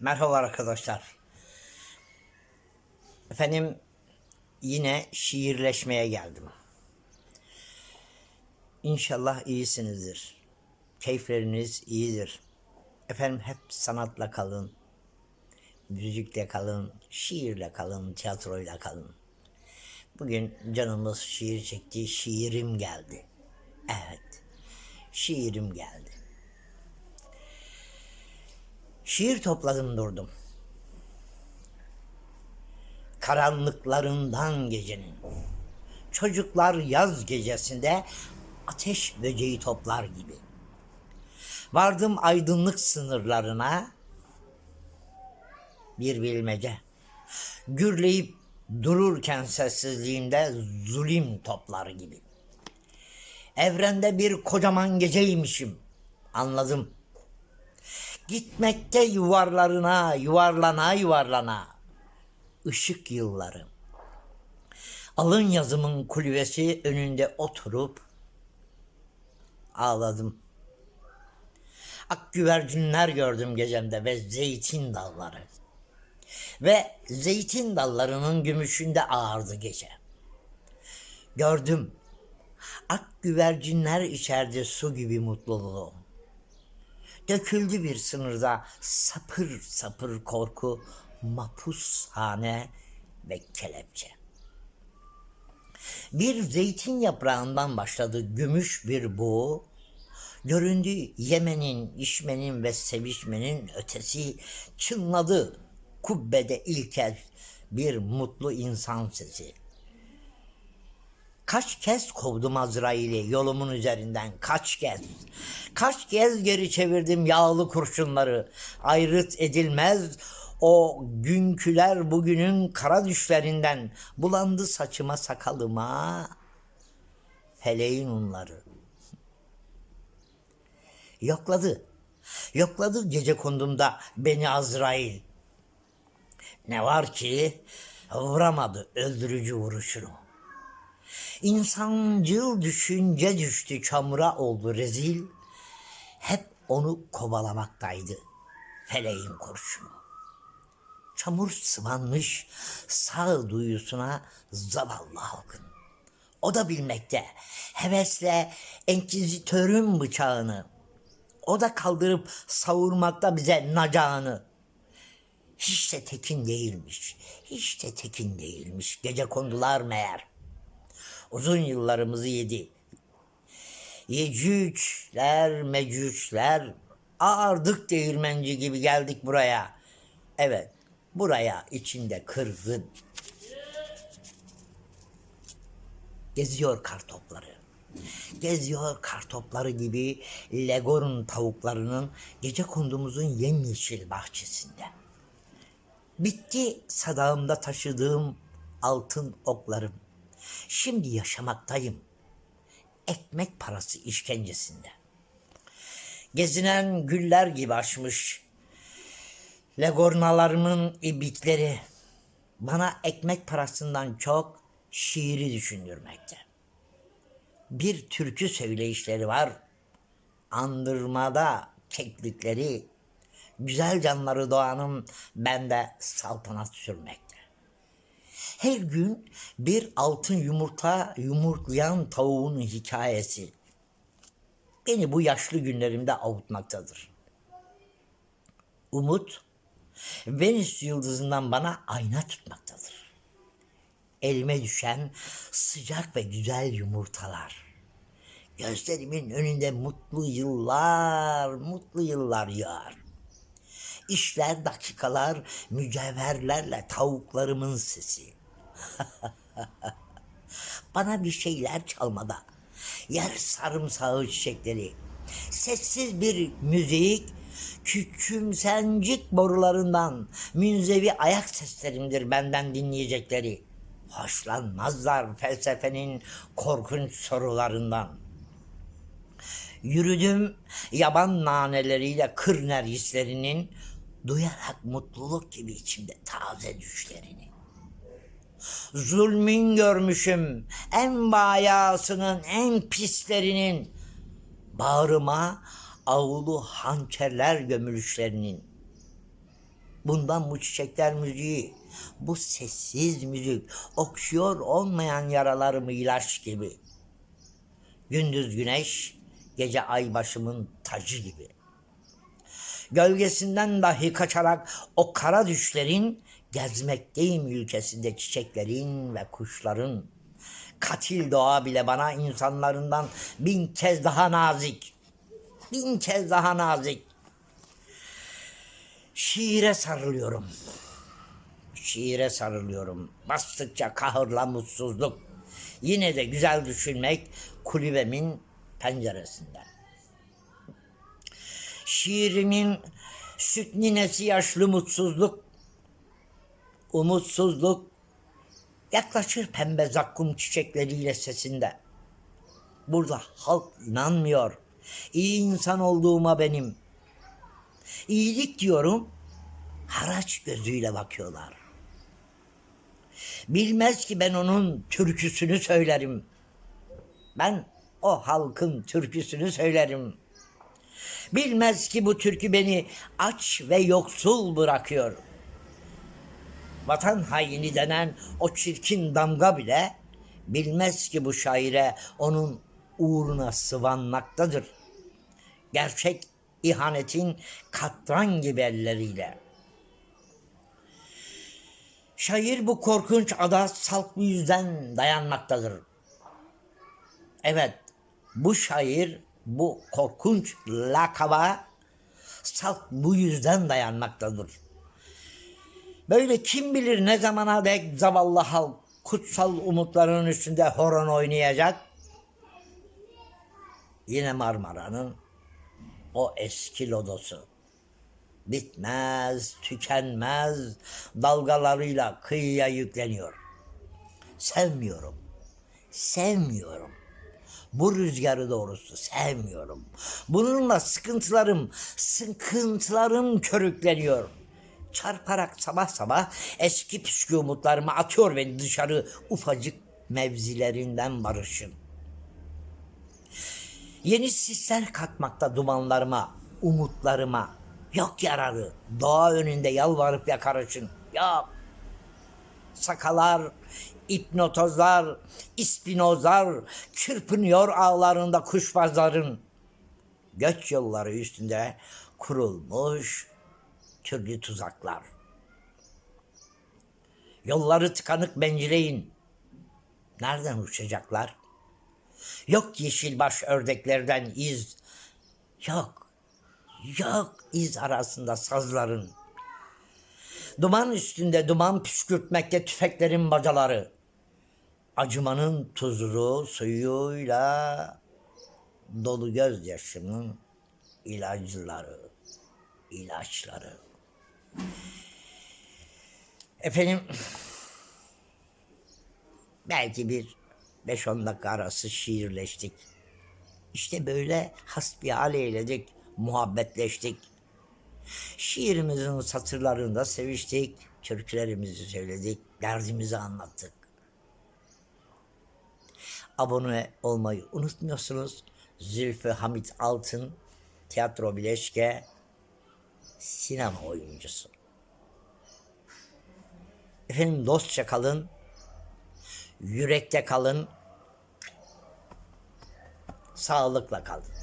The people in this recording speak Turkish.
Merhaba arkadaşlar. Efendim yine şiirleşmeye geldim. İnşallah iyisinizdir. Keyifleriniz iyidir. Efendim hep sanatla kalın. Müzikle kalın, şiirle kalın, tiyatroyla kalın. Bugün canımız şiir çekti, şiirim geldi. Evet, şiirim geldi. Şiir topladım durdum. Karanlıklarından gecenin. Çocuklar yaz gecesinde ateş böceği toplar gibi. Vardım aydınlık sınırlarına bir bilmece. Gürleyip dururken sessizliğinde zulüm toplar gibi. Evrende bir kocaman geceymişim. Anladım. Gitmekte yuvarlarına, yuvarlana yuvarlana. Işık yılları. Alın yazımın kulübesi önünde oturup ağladım. Ak güvercinler gördüm gecemde ve zeytin dalları. Ve zeytin dallarının gümüşünde ağardı gece. Gördüm. Ak güvercinler içerdi su gibi mutluluğu. Döküldü bir sınırda sapır sapır korku, mapushane ve kelepçe. Bir zeytin yaprağından başladı gümüş bir buğu. Göründü yemenin, içmenin ve sevişmenin ötesi çınladı kubbede ilk kez bir mutlu insan sesi. Kaç kez kovdum Azrail'i yolumun üzerinden kaç kez. Kaç kez geri çevirdim yağlı kurşunları. Ayrıt edilmez o günküler bugünün kara düşlerinden. Bulandı saçıma sakalıma feleğin unları. Yokladı. Yokladı gece kondumda beni Azrail. Ne var ki vuramadı öldürücü vuruşunu. İnsancıl düşünce düştü çamura oldu rezil. Hep onu kovalamaktaydı feleğin kurşunu. Çamur sıvanmış sağ duyusuna zavallı halkın. O da bilmekte hevesle enkizitörün bıçağını. O da kaldırıp savurmakta bize nacağını. Hiç de tekin değilmiş, hiç de tekin değilmiş. Gece kondular meğer uzun yıllarımızı yedi. Yecücler, mecücler, ağırdık değirmenci gibi geldik buraya. Evet, buraya içinde kırgın. Geziyor kartopları. Geziyor kartopları gibi Legor'un tavuklarının gece kondumuzun yemyeşil bahçesinde. Bitti sadağımda taşıdığım altın oklarım. Şimdi yaşamaktayım. Ekmek parası işkencesinde. Gezinen güller gibi açmış. Legornalarımın ibikleri bana ekmek parasından çok şiiri düşündürmekte. Bir türkü söyleyişleri var. Andırmada keklikleri, güzel canları doğanın bende saltanat sürmekte. Her gün bir altın yumurta yumurtlayan tavuğun hikayesi beni bu yaşlı günlerimde avutmaktadır. Umut, Venüs yıldızından bana ayna tutmaktadır. Elime düşen sıcak ve güzel yumurtalar. Gözlerimin önünde mutlu yıllar, mutlu yıllar yağar. İşler dakikalar mücevherlerle tavuklarımın sesi. Bana bir şeyler çalmada. Yer sarımsağı çiçekleri. Sessiz bir müzik küçümsencik borularından münzevi ayak seslerimdir benden dinleyecekleri. Hoşlanmazlar felsefenin korkunç sorularından. Yürüdüm yaban naneleriyle kır nergislerinin duyarak mutluluk gibi içimde taze düşlerini. Zulmün görmüşüm en bayasının en pislerinin bağrıma avlu hançerler gömülüşlerinin. Bundan bu çiçekler müziği, bu sessiz müzik, okşuyor olmayan yaralarımı ilaç gibi. Gündüz güneş, gece ay başımın tacı gibi. Gölgesinden dahi kaçarak o kara düşlerin gezmekteyim ülkesinde çiçeklerin ve kuşların. Katil doğa bile bana insanlarından bin kez daha nazik. Bin kez daha nazik. Şiire sarılıyorum. Şiire sarılıyorum. Bastıkça kahırla mutsuzluk. Yine de güzel düşünmek kulübemin penceresinden. Şiirimin süt ninesi yaşlı mutsuzluk, umutsuzluk yaklaşır pembe zakkum çiçekleriyle sesinde. Burada halk inanmıyor. İyi insan olduğuma benim. İyilik diyorum, haraç gözüyle bakıyorlar. Bilmez ki ben onun türküsünü söylerim. Ben o halkın türküsünü söylerim. Bilmez ki bu türkü beni aç ve yoksul bırakıyor. Vatan haini denen o çirkin damga bile bilmez ki bu şaire onun uğruna sıvanmaktadır. Gerçek ihanetin katran gibi elleriyle. Şair bu korkunç ada salk bu yüzden dayanmaktadır. Evet, bu şair bu korkunç lakaba salk bu yüzden dayanmaktadır. Böyle kim bilir ne zamana dek zavallı halk kutsal umutların üstünde horon oynayacak. Yine Marmara'nın o eski lodosu. Bitmez, tükenmez dalgalarıyla kıyıya yükleniyor. Sevmiyorum, sevmiyorum. Bu rüzgarı doğrusu sevmiyorum. Bununla sıkıntılarım, sıkıntılarım körükleniyor. Çarparak sabah sabah eski püskü umutlarımı atıyor beni dışarı ufacık mevzilerinden barışın. Yeni sisler katmakta dumanlarıma, umutlarıma. Yok yararı. Doğa önünde yalvarıp yakarışın. Yok. Sakalar, ipnotozlar, ispinozlar çırpınıyor ağlarında kuşbazların. Göç yolları üstünde kurulmuş türlü tuzaklar. Yolları tıkanık bencileyin. Nereden uçacaklar? Yok yeşilbaş ördeklerden iz. Yok. Yok iz arasında sazların. Duman üstünde duman püskürtmekte tüfeklerin bacaları. Acımanın tuzlu suyuyla dolu gözyaşımın ilacları, ilaçları. Efendim, belki bir 5-10 dakika arası şiirleştik. İşte böyle hasbihal eyledik, muhabbetleştik. Şiirimizin satırlarında seviştik, türkülerimizi söyledik, derdimizi anlattık. Abone olmayı unutmuyorsunuz. Zülfü Hamit Altın, tiyatro bileşke, sinema oyuncusu. Efendim dostça kalın, yürekte kalın, sağlıkla kalın.